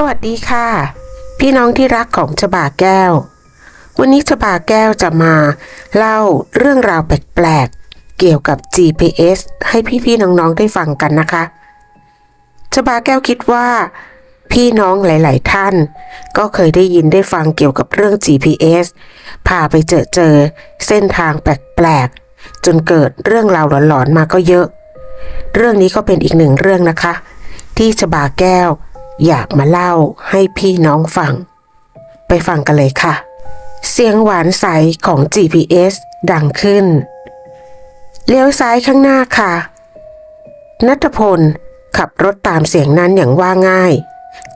สวัสดีค่ะ พี่น้องที่รักของชบาแก้ว วันนี้ชบาแก้วจะมาเล่าเรื่องราวแปลกๆ เกี่ยวกับ GPS ให้พี่ๆน้องๆได้ฟังกันนะคะชบาแก้วคิดว่า พี่น้องหลายๆท่าน ก็เคยได้ยินได้ฟังเกี่ยวกับเรื่อง GPS พาไปเจอเจอเส้นทางแปลกๆ จนเกิดเรื่องราวหลอนๆมาก็เยอะ เรื่องนี้ก็เป็นอีกหนึ่งเรื่องนะคะ ที่ชบาแก้ว อยากมาเล่าให้พี่น้องฟัง ไปฟังกันเลยค่ะ เสียงหวานใสของ GPS ดังขึ้น เลี้ยวซ้ายข้างหน้าค่ะ นัทพลขับรถตามเสียงนั้นอย่างว่าง่าย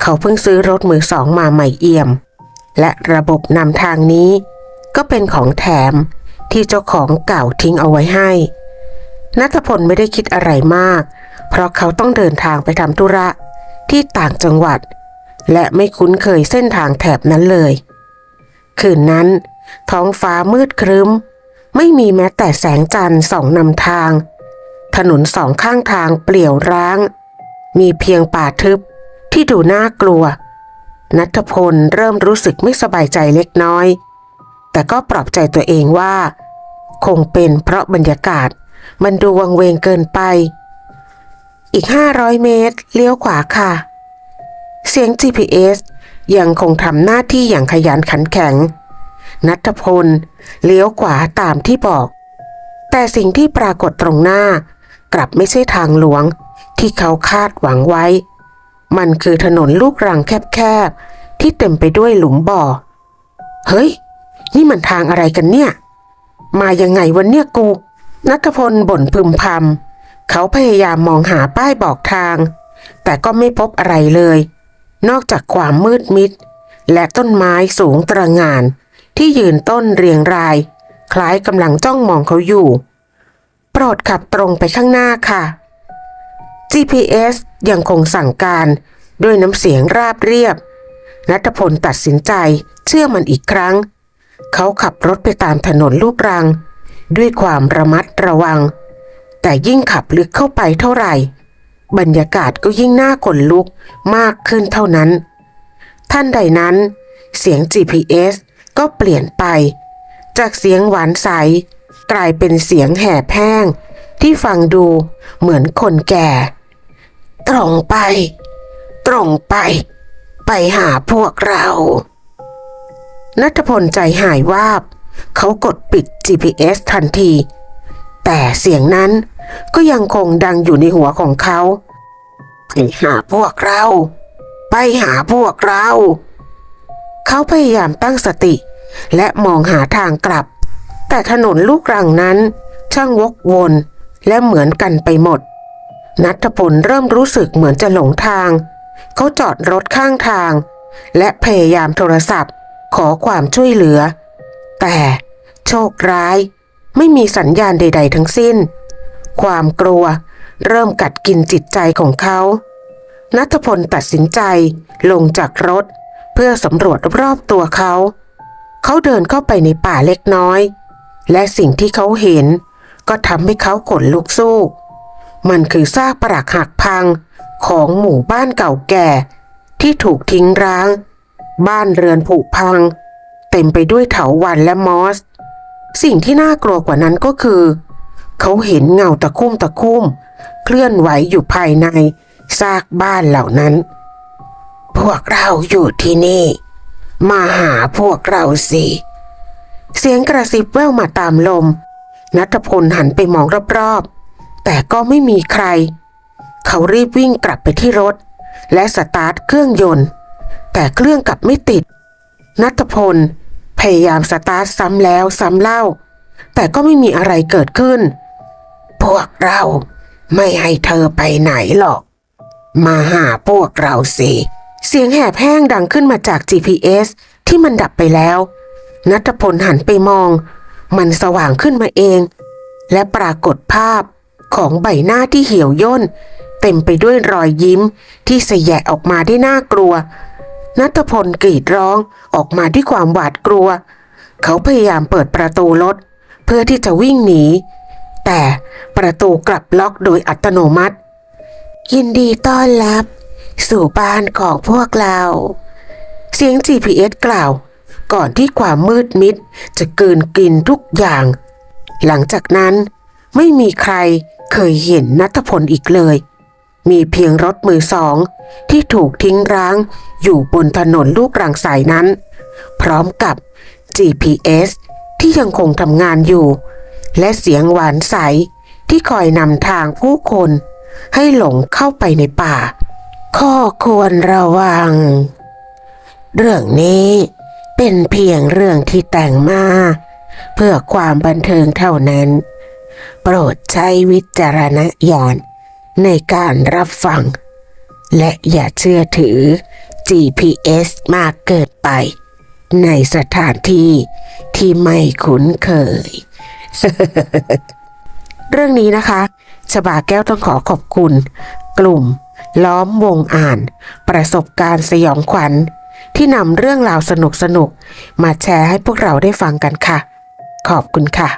เขาเพิ่งซื้อรถมือสองมาใหม่เอี่ยม และระบบนำทางนี้ ก็เป็นของแถมที่เจ้าของเก่าทิ้งเอาไว้ให้นัทพลไม่ได้คิดอะไรมาก เพราะเขาต้องเดินทางไปทำธุระ ที่ต่างจังหวัด และไม่คุ้นเคยเส้นทางแถบนั้นเลย คืนนั้น ท้องฟ้ามืดครึ้ม ไม่มีแม้แต่แสงจันทร์ส่องนำทาง ถนนสองข้างทางเปลี่ยวร้าง มีเพียงป่าทึบที่ดูน่ากลัว นัทพลเริ่มรู้สึกไม่สบายใจเล็กน้อย แต่ก็ปลอบใจตัวเองว่า คงเป็นเพราะบรรยากาศมันดูวังเวงเกินไป อีก 500 เมตร เลี้ยวขวาค่ะ เสียง GPS ยังคงทำหน้าที่อย่างขยันขันแข็ง นัทพล เลี้ยวขวาตามที่บอก แต่สิ่งที่ปรากฏตรงหน้ากลับไม่ใช่ทางหลวงที่เขาคาดหวังไว้ มันคือถนนลูกรังแคบๆ ที่เต็มไปด้วยหลุมบ่อ เฮ้ย นี่มันทางอะไรกันเนี่ย มายังไงวันเนี่ยกู นัทพลบ่นพึมพำ เขาพยายามมองหาป้ายบอกทาง แต่ก็ไม่พบอะไรเลย นอกจากความมืดมิด และต้นไม้สูงตระงาน ที่ยืนต้นเรียงราย คล้ายกำลังจ้องมองเขาอยู่ โปรดขับตรงไปข้างหน้าค่ะ GPS ยังคงสั่งการด้วยน้ำเสียงราบเรียบนัทพลตัดสินใจเชื่อมันอีกครั้ง เขาขับรถไปตามถนนลูกรัง ด้วยความระมัดระวัง แต่ยิ่งขับลึกเข้าไปเท่าไหร่ บรรยากาศก็ยิ่งน่าขนลุกมากขึ้นเท่านั้น ท่านใดนั้น เสียง GPS ก็เปลี่ยนไป จากเสียงหวานใส กลายเป็นเสียงแห่แพ้ง ที่ฟังดูเหมือนคนแก่ ตรงไป ตรงไป ไปหาพวกเรานัทพลใจหายวาบ เขากดปิด GPS ทันที แต่เสียงนั้นก็ยังคงดังอยู่ในหัวของเขาไปหาพวกเรา ไปหาพวกเรา เขาพยายามตั้งสติ และมองหาทางกลับ แต่ถนนลูกรังนั้น ช่างวกวนและเหมือนกันไปหมด นัทพลเริ่มรู้สึกเหมือนจะหลงทาง เขาจอดรถข้างทาง และพยายามโทรศัพท์ ขอความช่วยเหลือ แต่โชคร้าย ไม่มีสัญญาณใด ๆ ทั้งสิ้น ความกลัวเริ่มกัดกินจิตใจของเขา นัทพลตัดสินใจลงจากรถ เพื่อสำรวจรอบตัวเขา เขาเดินเข้าไปในป่าเล็กน้อย และสิ่งที่เขาเห็น ก็ทำให้เขาขนลุกสู้ มันคือซากปรักหักพังของหมู่บ้านเก่าแก่ ที่ถูกทิ้งร้าง บ้านเรือนผุพัง เต็มไปด้วยเถาวัลย์และมอส สิ่งที่น่ากลัวกว่านั้นก็คือ เขาเห็นเงาตะคุ่มตะคุ่ม เคลื่อนไหวอยู่ภายในซากบ้านเหล่านั้น พวกเราอยู่ที่นี่ มาหาพวกเราสิ เสียงกระซิบแว่วมาตามลม นัทพลหันไปมองรอบๆ แต่ก็ไม่มีใคร เขารีบวิ่งกลับไปที่รถ และสตาร์ทเครื่องยนต์ แต่เครื่องกลับไม่ติด นัทพล พยายามสตาร์ทซ้ำแล้วซ้ำเล่า แต่ก็ไม่มีอะไรเกิดขึ้น พวกเราไม่ให้เธอไปไหนหรอก มาหาพวกเราสิ เสียงแหบแห้งดังขึ้นมาจาก GPS ที่มันดับไปแล้ว นัทพลหันไปมอง มันสว่างขึ้นมาเอง และปรากฏภาพของใบหน้าที่เหี่ยวย่น เต็มไปด้วยรอยยิ้มที่สแยะออกมาได้น่ากลัว นัทพลกรีดร้องออกมาด้วยความหวาดกลัว เขาพยายามเปิดประตูรถ เพื่อที่จะวิ่งหนี แต่ประตูกลับล็อกโดยอัตโนมัติ ยินดีต้อนรับ สู่บ้านของพวกเรา เสียง GPS กล่าว ก่อนที่ความมืดมิดจะเกินกินทุกอย่าง หลังจากนั้นไม่มีใครเคยเห็นนัทพลอีกเลย มีเพียงรถมือสอง ที่ถูกทิ้งร้างอยู่บนถนนลูกรังสายนั้น พร้อมกับ GPS ที่ยังคงทำงานอยู่ และเสียงหวานใสที่คอยนำทางผู้คนให้หลงเข้าไปในป่า ข้อควรระวัง เรื่องนี้เป็นเพียงเรื่องที่แต่งมา เพื่อความบันเทิงเท่านั้น โปรดใช้วิจารณญาณ ในการรับฟัง และอย่าเชื่อถือ GPS มากเกินไป ในสถานที่ที่ไม่คุ้นเคย เรื่องนี้นะคะชบาแก้วต้องขอขอบคุณ กลุ่ม ล้อมวงอ่าน ประสบการณ์สยองขวัญ ที่นำเรื่องราวสนุกๆมาแชร์ให้พวกเราได้ฟังกันค่ะ ขอบคุณค่ะ